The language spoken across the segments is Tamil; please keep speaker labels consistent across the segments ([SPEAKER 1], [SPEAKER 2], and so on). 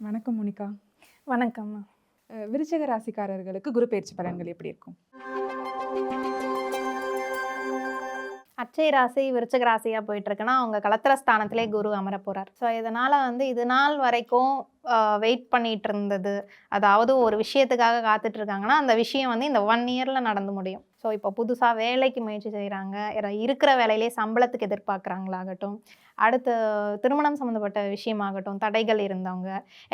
[SPEAKER 1] வணக்கம் மோனிகா.
[SPEAKER 2] வணக்கம்.
[SPEAKER 1] அஹ் விருச்சிக ராசிக்காரர்களுக்கு குரு பயிற்சி பலன்கள் எப்படி இருக்கும்?
[SPEAKER 2] அச்சய ராசி விருச்சக ராசியாக போயிட்டு இருக்குன்னா அவங்க கலத்திர ஸ்தானத்திலே குரு அமர போறார். ஸோ இதனால வந்து இது நாள் வரைக்கும் வெயிட் பண்ணிட்டு இருந்தது அதாவது ஒரு விஷயத்துக்காக காத்துட்டு இருக்காங்கன்னா அந்த விஷயம் வந்து இந்த ஒன் இயர்ல நடந்து முடியும். ஸோ இப்போ புதுசாக வேலைக்கு முயற்சி செய்கிறாங்க இருக்கிற வேலையிலே சம்பளத்துக்கு எதிர்பார்க்குறாங்களாகட்டும். அடுத்து திருமணம் சம்மந்தப்பட்ட விஷயமாகட்டும் தடைகள் இருந்தவங்க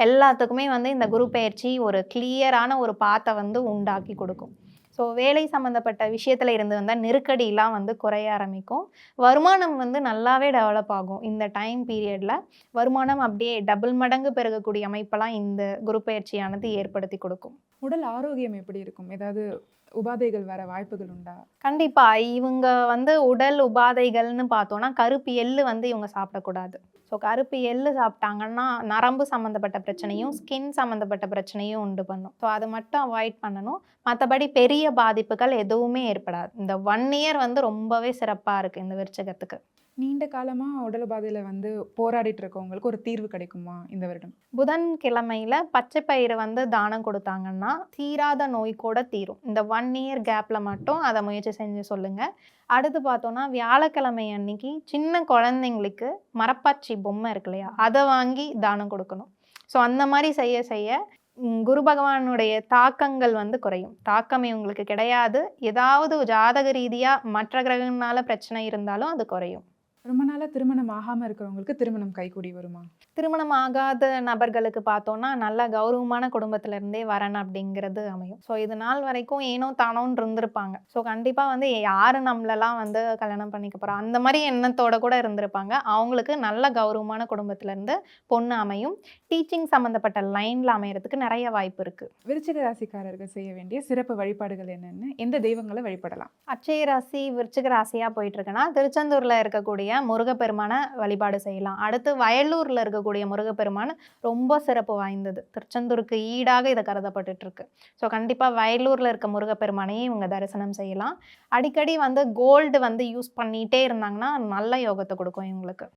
[SPEAKER 2] எல்லாத்துக்குமே வந்து இந்த குரு பயிற்சி ஒரு கிளியரான ஒரு பாத்தை வந்து உண்டாக்கி கொடுக்கும். ஸோ வேலை சம்மந்தப்பட்ட விஷயத்தில் இருந்து வந்தால் நெருக்கடியெலாம் வந்து குறைய ஆரம்பிக்கும். வருமானம் வந்து நல்லாவே டெவலப் ஆகும் இந்த டைம் பீரியடில் வருமானம் அப்படியே டபுள் மடங்கு பெருகக்கூடிய அமைப்பெல்லாம் இந்த குரு பயிற்சியானது ஏற்படுத்தி கொடுக்கும்.
[SPEAKER 1] உடல் ஆரோக்கியம் எப்படி இருக்கும்? ஏதாவது உபாதைகள் வர வாய்ப்புகள் உண்டா?
[SPEAKER 2] கண்டிப்பா. இவங்க வந்து உடல் உபாதைகள்னு பார்த்தோம்னா கருப்பு எள்ளு வந்து இவங்க சாப்பிடக்கூடாது. ஸோ கருப்பு எள்ளு சாப்பிட்டாங்கன்னா நரம்பு சம்மந்தப்பட்ட பிரச்சனையும் ஸ்கின் சம்மந்தப்பட்ட பிரச்சனையும் உண்டு பண்ணும். ஸோ அதை மட்டும் அவாய்ட் பண்ணணும். மற்றபடி பெரிய பாதிப்புகள் எதுவுமே ஏற்படாது. இந்த ஒன் இயர் வந்து ரொம்பவே சிறப்பாக இருக்குது இந்த விருச்சகத்துக்கு.
[SPEAKER 1] நீண்ட காலமாக உடல் பாதையில் வந்து போராடிட்டு இருக்கவங்களுக்கு ஒரு தீர்வு கிடைக்குமா இந்த வருடம்?
[SPEAKER 2] புதன் கிழமையில் பச்சை பயிரை வந்து தானம் கொடுத்தாங்கன்னா தீராத நோய் கூட தீரும். இந்த ஒன் இயர் கேப்பில் மட்டும் அதை முயற்சி செஞ்சு சொல்லுங்கள் அடுத்து பார்த்தோன்னா வியாழக்கிழமை அன்னைக்கு சின்ன குழந்தைங்களுக்கு மரப்பாச்சி பொம்மை இருக்கு இல்லையா அதை வாங்கி தானம் கொடுக்கணும். ஸோ அந்த மாதிரி செய்ய செய்ய குரு பகவானுடைய தாக்கங்கள் வந்து குறையும். தாக்கமே உங்களுக்கு கிடையாது. ஏதாவது ஜாதக ரீதியாக மற்ற கிரகங்களால் பிரச்சனை இருந்தாலும் அது குறையும்.
[SPEAKER 1] ரொம்ப நாளா திருமணம் ஆகாம இருக்கிறவங்களுக்கு திருமணம் கைகூடி வருமா?
[SPEAKER 2] திருமணம் ஆகாத நபர்களுக்கு பார்த்தோன்னா நல்ல கௌரவமான குடும்பத்துல இருந்தே வரன் அப்படிங்கிறது அமையும். ஸோ இது நாள் வரைக்கும் ஏனோ தானோன்னு இருந்திருப்பாங்க. ஸோ கண்டிப்பாக வந்து யாரு நம்மளெல்லாம் வந்து கல்யாணம் பண்ணிக்க போறா? அந்த மாதிரி எண்ணத்தோட கூட இருந்திருப்பாங்க. அவங்களுக்கு நல்ல கௌரவமான குடும்பத்துல இருந்து பொண்ணு அமையும். டீச்சிங் சம்மந்தப்பட்ட லைன்ல அமையறதுக்கு நிறைய வாய்ப்பு இருக்கு.
[SPEAKER 1] விருச்சிக ராசிக்காரர்கள் செய்ய வேண்டிய சிறப்பு வழிபாடுகள் என்னென்னு எந்த தெய்வங்களை வழிபடலாம்?
[SPEAKER 2] அச்சய ராசி விருச்சிக ராசியாக போயிட்டு இருக்குன்னா திருச்செந்தூரில் இருக்கக்கூடிய முருகப்பெருமானை வழிபாடு செய்யலாம். அடுத்து வயலூரில் இருக்கக்கூடிய முருகப்பெருமான் ரொம்ப சிறப்பு வாய்ந்தது. திருச்செந்தூருக்கு ஈடாக இதை கருதப்பட்டுட்டு இருக்கு ஸோ கண்டிப்பாக வயலூரில் இருக்க முருகப்பெருமானையும் இவங்க தரிசனம் செய்யலாம். அடிக்கடி வந்து கோல்டு வந்து யூஸ் பண்ணிகிட்டே இருந்தாங்கன்னா நல்ல யோகத்தை கொடுக்கும் இவங்களுக்கு.